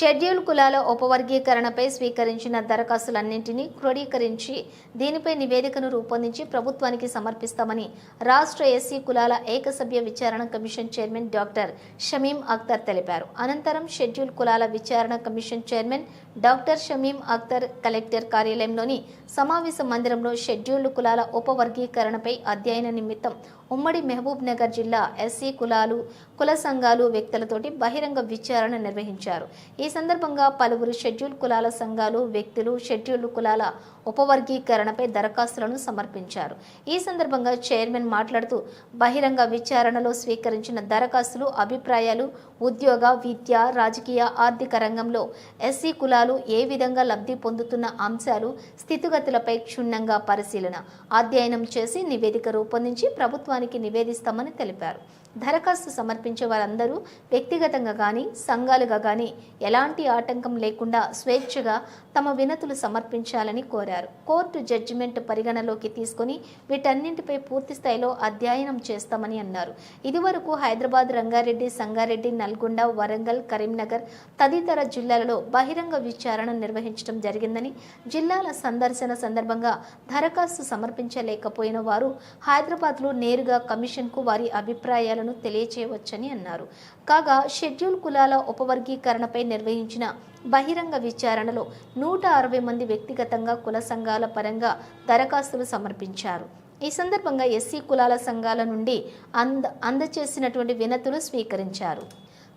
Schedule కులాల ఉపవర్గీకరణపై స్వీకరించిన దరఖాస్తులన్నింటినీ క్రోడీకరించి దీనిపై నివేదికను రూపొందించి ప్రభుత్వానికి సమర్పిస్తామని రాష్ట్ర ఎస్సీ కులాల ఏకసభ్య విచారణ commission chairman doctor Shamim Akhtar తెలిపారు. అనంతరం షెడ్యూల్ కులాల విచారణ commission chairman doctor Shamim Akhtar collector కార్యాలయంలోని సమావేశ మందిరంలో షెడ్యూల్డ్ కులాల ఉపవర్గీకరణపై అధ్యయన నిమిత్తం ఉమ్మడి మహబూబ్ నగర్ జిల్లా ఎస్సీ కులాలు కుల సంఘాలు వ్యక్తులతోటి బహిరంగ విచారణ నిర్వహించారు. ఈ సందర్భంగా పలువురు షెడ్యూల్ కులాల సంఘాలు వ్యక్తులు షెడ్యూల్ కులాల ఉపవర్గీకరణపై దరఖాస్తులను సమర్పించారు. ఈ సందర్భంగా చైర్మన్ మాట్లాడుతూ బహిరంగ విచారణలో స్వీకరించిన దరఖాస్తులు అభిప్రాయాలు ఉద్యోగ విద్య రాజకీయ ఆర్థిక రంగంలో ఎస్సీ కులాలు ఏ విధంగా లబ్ధి పొందుతున్న అంశాలు స్థితిగతులపై క్షుణ్ణంగా పరిశీలన అధ్యయనం చేసి నివేదిక రూపొందించి ప్రభుత్వానికి నివేదిస్తామని తెలిపారు. దరఖాస్తు సమర్పించే వారందరూ వ్యక్తిగతంగా కానీ సంఘాలుగా కానీ ఎలాంటి ఆటంకం లేకుండా స్వేచ్ఛగా తమ వినతులు సమర్పించాలని కోరారు. కోర్టు జడ్జిమెంట్ పరిగణలోకి తీసుకొని వీటన్నింటిపై పూర్తి స్థాయిలో అధ్యయనం చేస్తామని అన్నారు. ఇదివరకు హైదరాబాద్ రంగారెడ్డి సంగారెడ్డి నల్గొండ వరంగల్ కరీంనగర్ తదితర జిల్లాలలో బహిరంగ విచారణ నిర్వహించడం జరిగిందని జిల్లాల సందర్శన సందర్భంగా దరఖాస్తు సమర్పించలేకపోయిన వారు హైదరాబాద్లో నేరుగా కమిషన్కు వారి అభిప్రాయాలు అభిప్రాయాలను తెలియచేయవచ్చని అన్నారు. కాగా షెడ్యూల్ కులాల ఉపవర్గీకరణపై నిర్వహించిన బహిరంగ విచారణలో నూట అరవై మంది వ్యక్తిగతంగా కుల సంఘాల పరంగా దరఖాస్తులు సమర్పించారు. ఈ సందర్భంగా ఎస్సీ కులాల సంఘాల నుండి అంద అందచేసినటువంటి వినతులు స్వీకరించారు.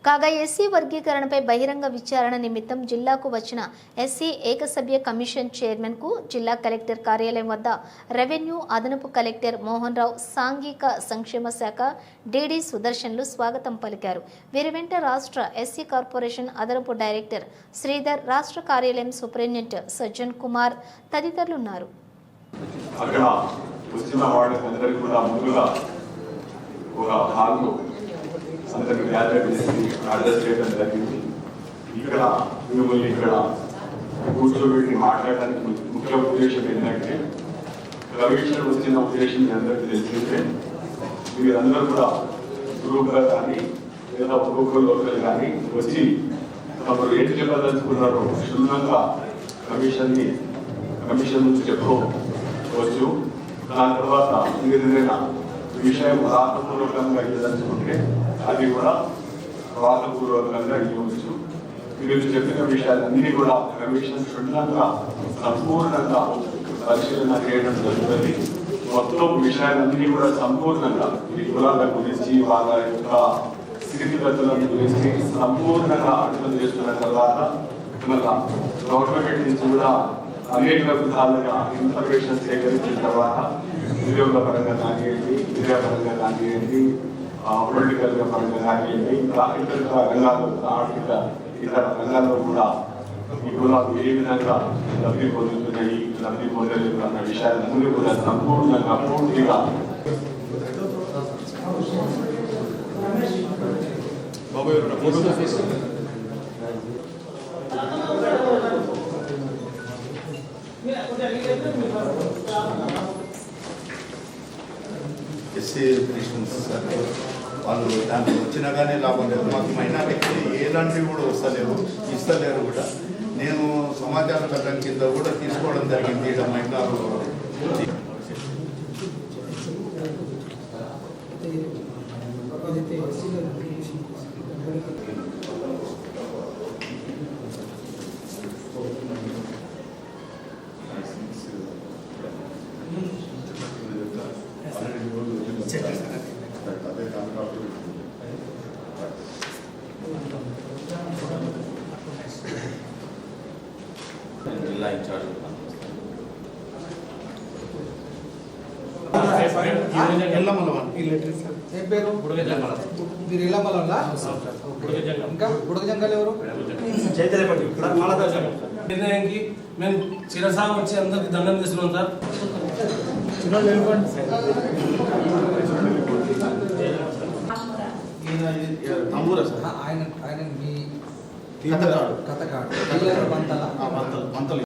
కాగా ఎస్సీ వర్గీకరణపై బహిరంగ విచారణ నిమిత్తం జిల్లాకు వచ్చిన ఎస్సీ ఏకసభ్య కమిషన్ చైర్మన్కు జిల్లా కలెక్టర్ కార్యాలయం వద్ద రెవెన్యూ అదనపు కలెక్టర్ మోహన్ రావు సాంఘిక సంక్షేమ శాఖ డిడి సుదర్శన్లు స్వాగతం పలికారు. వీరి వెంట రాష్ట్ర ఎస్సీ కార్పొరేషన్ అదనపు డైరెక్టర్ శ్రీధర్ రాష్ట్ర కార్యాలయం సూపరింటెండెంట్ సజ్జన్ కుమార్ తదితరులు ఉన్నారు అక్కడ వచ్చిన కూడా ముందుగా ఒక హాల్లో అందరికి గ్యాదర్ చేసి అడ్రస్ చేయడం జరిగింది ఇక్కడ మిమ్మల్ని ఇక్కడ కూర్చోబెట్టి మాట్లాడడానికి ముఖ్య ఉద్దేశం ఏంటంటే కమిషన్ వచ్చిన ఉద్దేశం మీ అందరికీ తెలిసిందే. మీరందరూ కూడా గ్రూప్గా కానీ లేదా ఒక్కొక్క లోకల్ కానీ వచ్చి తమరు ఏం చెప్పదలుచుకున్నారో క్షుణ్ణంగా కమిషన్ని కమిషన్ నుంచి చెప్పుకోవచ్చు దాని తర్వాత మీరు ఏదైనా విషయం రాతపూర్వకంగా ఇవ్వదలుచుకుంటే అది కూడా రాతపూర్వకంగా ఇవ్వచ్చు మీరు చెప్పిన విషయాలన్నీ కూడా కమిషన్ క్షుణ్ణంగా సంపూర్ణంగా పరిశీలన చేయడం జరుగుతుంది. మొత్తం విషయాలన్నీ కూడా సంపూర్ణంగా ఈ కులాల గురించి వాళ్ళ యొక్క స్థితిగతులను గురించి సంపూర్ణంగా అర్థం చేస్తున్న తర్వాత మళ్ళా గవర్నమెంట్ నుంచి కూడా అనేక విధాలుగా ఇన్ఫర్మేషన్ సేకరించిన తర్వాత ఉద్యోగ పరంగా కానివ్వండి విద్యాపరంగా కానివ్వండి పొలిటికల్గా పరంగా కానివ్వండి ఇంకా ఇతర రంగాల్లో ఆర్థిక ఇతర రంగాల్లో కూడా ఈ కులాలు ఏ విధంగా లబ్ధి పొందుతున్నాయి లబ్ధి పొందలేదు అన్న విషయాలన్నీ కూడా సంపూర్ణంగా పూర్తిగా ఎస్సీ రిజిస్ట్రేషన్స్ సార్ వాళ్ళు దాంట్లో వచ్చినా కానీ లాభం లేదు. మాకు మైనారిటీ ఎలాంటివి కూడా వస్తలేవు ఇస్తలేరు కూడా. నేను సమాచార చట్టం కింద కూడా తీసుకోవడం జరిగింది. ఇక్కడ మైనారు అదే ఇంకా బుడగ జంగాలు. ఎవరు? నిర్ణయానికి మేము చిరసా వచ్చి అందరికి దండం చేస్తున్నాం సార్. తమ్మురా సార్. ఆయన ఆయన మీ కథకాడు కథ కాడు బంతల మంతలు. మంతలు.